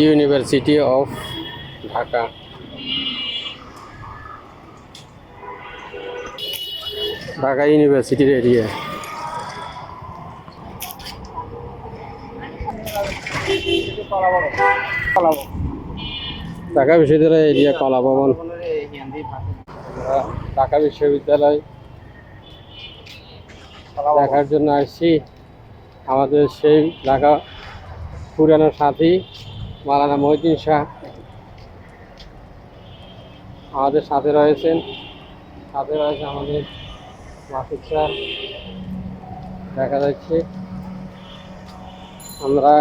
University of Dhaka Dhaka ইউনিভার্সিটির area Dhaka বিশ্ববিদ্যালয় area কলা ভবন ঢাকা বিশ্ববিদ্যালয় দেখার জন্য আসছি। আমাদের সেই ঢাকা পুরানো সাথী মালানা মহিদ্দিন শাহ আমাদের সাথে রয়েছেন। সাথে রয়েছে আমাদের মাসুদ স্যার। দেখা যাচ্ছে। আমরা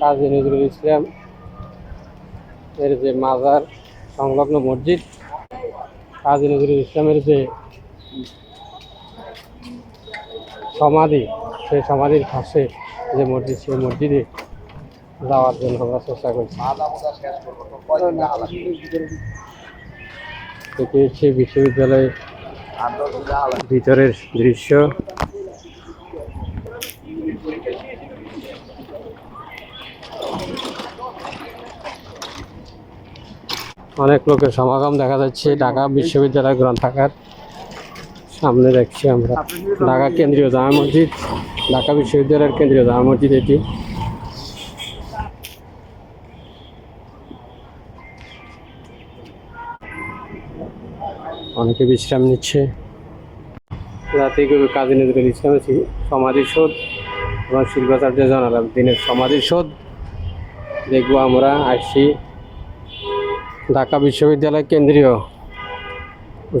কাজী নজরুল ইসলাম এর যে মাজার সংলগ্ন মসজিদ, কাজী নজরুল ইসলামের যে সমাধি, সেই সমাধির পাশে যে মসজিদ, সেই মসজিদে যাওয়ার জন্য আমরা চেষ্টা করছি। এটি হচ্ছে বিশ্ববিদ্যালয়ের ভিতরের দৃশ্য। অনেক লোকের সমাগম দেখা যাচ্ছে। ঢাকা বিশ্ববিদ্যালয় গ্রন্থাগার। সামনে দেখছি আমরা। ঢাকা কেন্দ্রীয় জামা মসজিদ, ঢাকা বিশ্ববিদ্যালয়ের কেন্দ্রীয় জামা মসজিদ এটি। অনেকে বিশ্রাম নিচ্ছে। জাতিগুরু কাজী নজরুল ইসলামের সি- সমাধিসৌধ এবং শিল্পাচার্য জানালাম, দিনের সমাধিসৌধ দেখব আমরা, আসছি। ঢাকা বিশ্ববিদ্যালয় কেন্দ্রীয়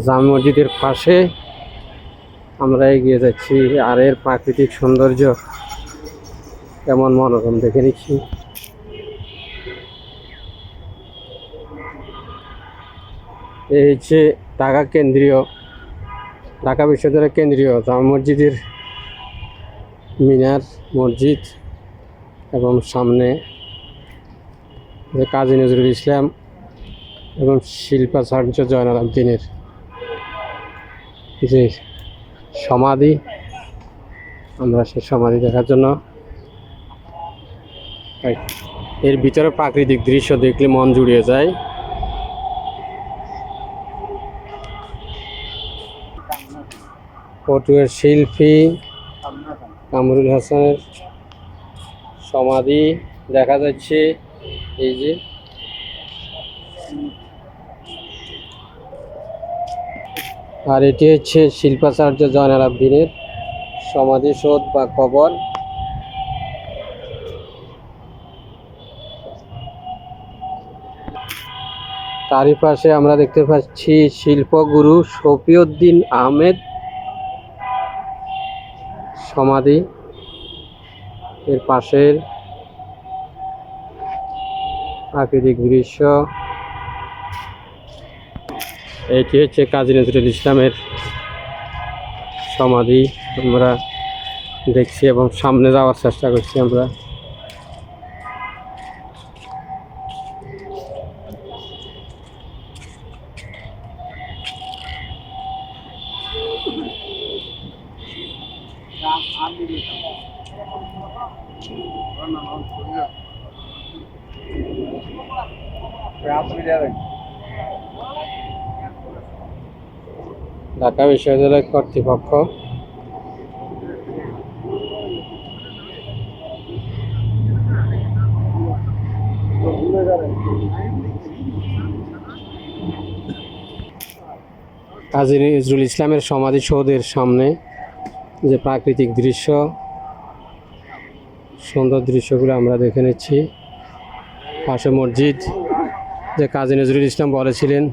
জামে মসজিদের পাশে। আমরা এগিয়ে যাচ্ছি। আর এর প্রাকৃতিক সৌন্দর্য কেমন মনোরম দেখে নিচ্ছি। এই হচ্ছে ঢাকা কেন্দ্রীয়, ঢাকা বিশ্ববিদ্যালয় কেন্দ্রীয় জামা মসজিদের মিনার, মসজিদ এবং সামনে যে কাজী নজরুল ইসলাম এবং শিল্পাচার্য জয়নাল আবদিনের যে সমাধি। আমরা সেই সমাধি দেখার জন্য এর ভিতরে প্রাকৃতিক দৃশ্য দেখলে মন জুড়িয়ে যায়। পটুয়ার শিল্পী কামরুল হাসানের সমাধি দেখা যাচ্ছে। এই যে আর এটি হচ্ছে শিল্পাচার্য জয়নাল আবদিনের সমাধিসৌধ বা কবর। তারই পাশে আমরা দেখতে পাচ্ছি শিল্পগুরু শফিউদ্দিন আহমেদ সমাধি। এর পাশের প্রাকৃতিক দৃশ্য। এটি হচ্ছে কাজী নজরুল ইসলামের সমাধি। আমরা দেখছি এবং সামনে যাওয়ার চেষ্টা করছি আমরা। ঢাকা বিশ্ববিদ্যালয় কর্তৃপক্ষ। কাজী নজরুল ইসলামের সমাধিসৌধের সামনে যে প্রাকৃতিক দৃশ্য, সুন্দর দৃশ্যগুলো আমরা দেখে নিচ্ছি। পাশে মসজিদ, যে কাজী নজরুল ইসলাম বলেছিলেন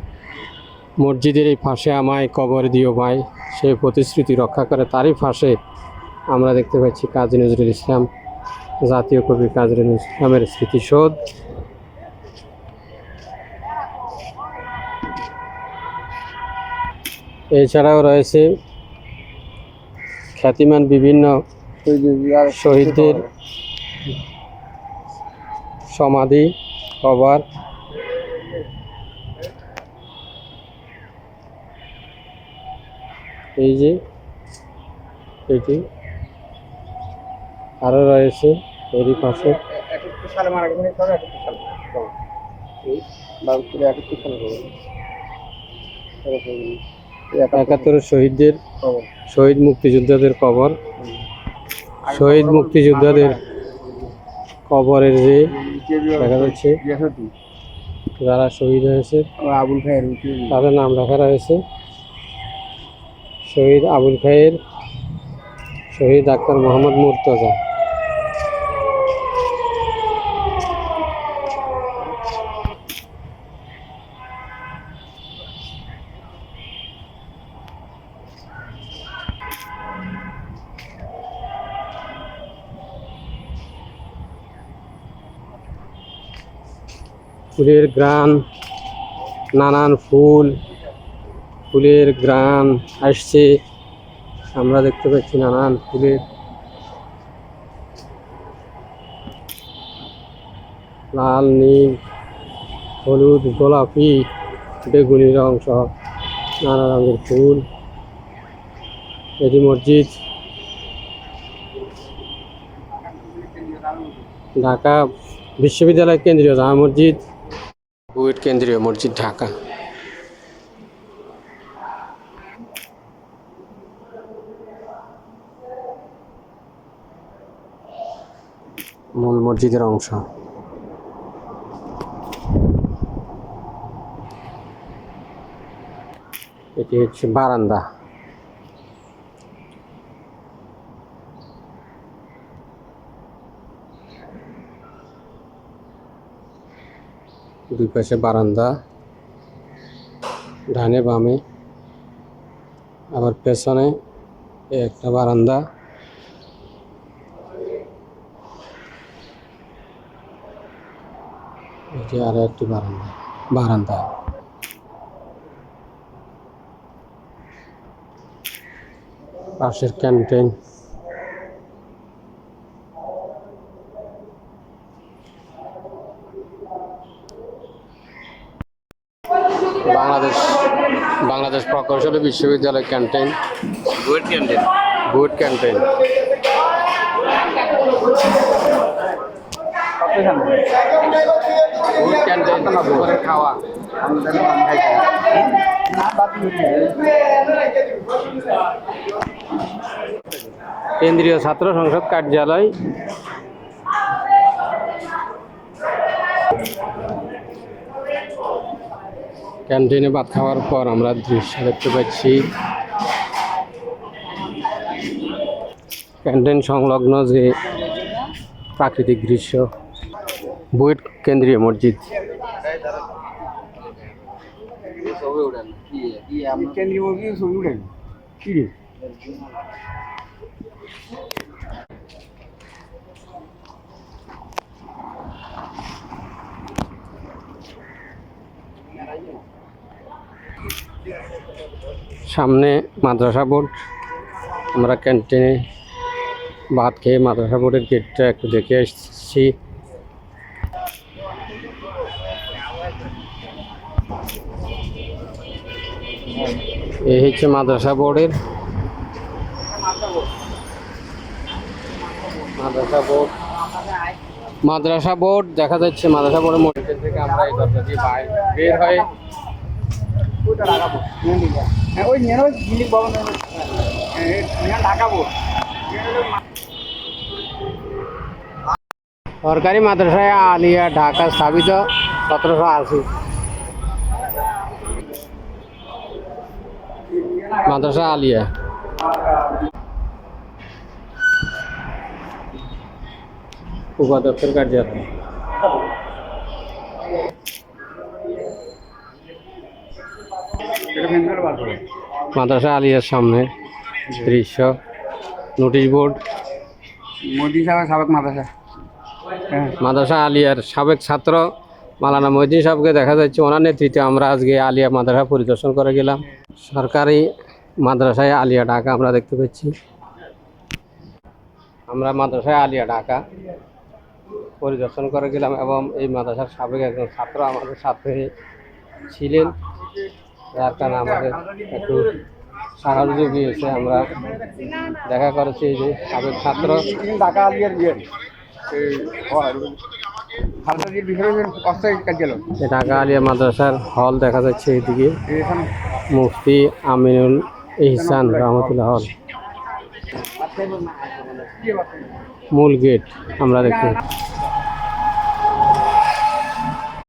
মসজিদের এই ফাঁসে আমায় কবর দিও ভাই। সেই প্রতিশ্রুতি রক্ষা করে তারই ফাঁসে আমরা দেখতে পাচ্ছি কাজী নজরুল ইসলাম, জাতীয় কবি কাজী নজরুল ইসলামের স্মৃতিসৌধ। এছাড়াও রয়েছে খ্যাতিমান বিভিন্ন শহীদদের সমাধি, কবর। এই যে, এটি। আরও রয়েছে, এরই পাশে। একাত্তর শহীদদের, শহীদ মুক্তিযোদ্ধাদের কবর। শহীদ মুক্তিযোদ্ধাদের কবরের যে, দেখা যাচ্ছে, যারা শহীদ হয়েছে, তাদের নাম লেখা রয়েছে। শহীদ আবুল খায়ের শহীদ ডাক্তার মোহাম্মদ মুর্তজা। ফুলের গ্রান নানান ফুল ফুলের গ্রাম আসছে। আমরা দেখতে পাচ্ছি নানান ফুলের লাল, নীল, হলুদ, গোলাপি বেগুনি রং সহ নানা রঙের ফুল এটি মসজিদ, ঢাকা বিশ্ববিদ্যালয় কেন্দ্রীয় জামা মসজিদ, বুয়েট কেন্দ্রীয় মসজিদ, ঢাকা। মূল মসজিদের অংশ। এটি হচ্ছে বারান্দা। দুই পাশে বারান্দা, ডানে বামে, আবার পেছনে একটা বারান্দা। এটি আরও একটি বারান্দা বারান্দা। পাশের ক্যান্টিন। বাংলাদেশ বাংলাদেশ প্রকৌশলী বিশ্ববিদ্যালয় ক্যান্টিন। Good canteen. বুট ক্যান্টিন। করে খাওয়া। কেন্দ্রীয় ছাত্র সংসদ কার্যালয়। ক্যান্টিনে ভাত খাওয়ার পর আমরা দৃশ্য দেখতে পাচ্ছি। ক্যান্টিন সংলগ্ন যে প্রাকৃতিক দৃশ্য বুয়েট কেন্দ্রীয় মসজিদ। সামনে মাদ্রাসা বোর্ড। আমরা ক্যান্টিনে ভাত খেয়ে মাদ্রাসা বোর্ডের গেটটা একটু দেখে এসেছি এই হচ্ছে মাদ্রাসা বোর্ডের। মাদ্রাসা বোর্ড। মাদ্রাসা বোর্ড দেখা যাচ্ছে মাদ্রাসা বোর্ডের মধ্যে থেকে আমরা এই দরজা দিয়ে বের হয়ে হ্যাঁ হ্যাঁ সরকারি মাদ্রাসায় আলিয়া ঢাকা স্থাপিত সতেরোশো আশি। মাদ্রাসা আলিয়া। উপাধ্যক্ষের কার্যালয়। মাদ্রাসা আলিয়ার সামনে দৃশ্য। Notice board. মোদি সাহেব সাবেক মাদ্রাসা। হ্যাঁ। মাদ্রাসা আলিয়ার সাবেক ছাত্র মালানা মহিদিন সাহেবকে দেখা যাচ্ছে। ওনার নেতৃত্বে আমরা আজকে আলিয়া মাদ্রাসা পরিদর্শন করে গেলাম। সরকারি মাদ্রাসায় আলিয়া ঢাকা আমরা দেখতে পাচ্ছি। আমরা মাদ্রাসায় আলিয়া ঢাকা পরিদর্শন করে গেলাম এবং এই মাদ্রাসার সাবেক একজন ছাত্র আমাদের সাথে ছিলেন। যার কারণে আমাদের একটু সাহায্য দিয়েছে। আমরা দেখা করেছি যে সাবেক ছাত্র। ঢাকা আলিয়ার বিয়ে এই খালসা জির বিষয়ে অস্থায়ী কার্যালয় ঢাকা আলিয়া মাদ্রাসার হল দেখা যাচ্ছে এদিকে মুফতি আমিনুল ইহসান রহমতুল্লাহ হল। মূল গেট আমরা দেখতে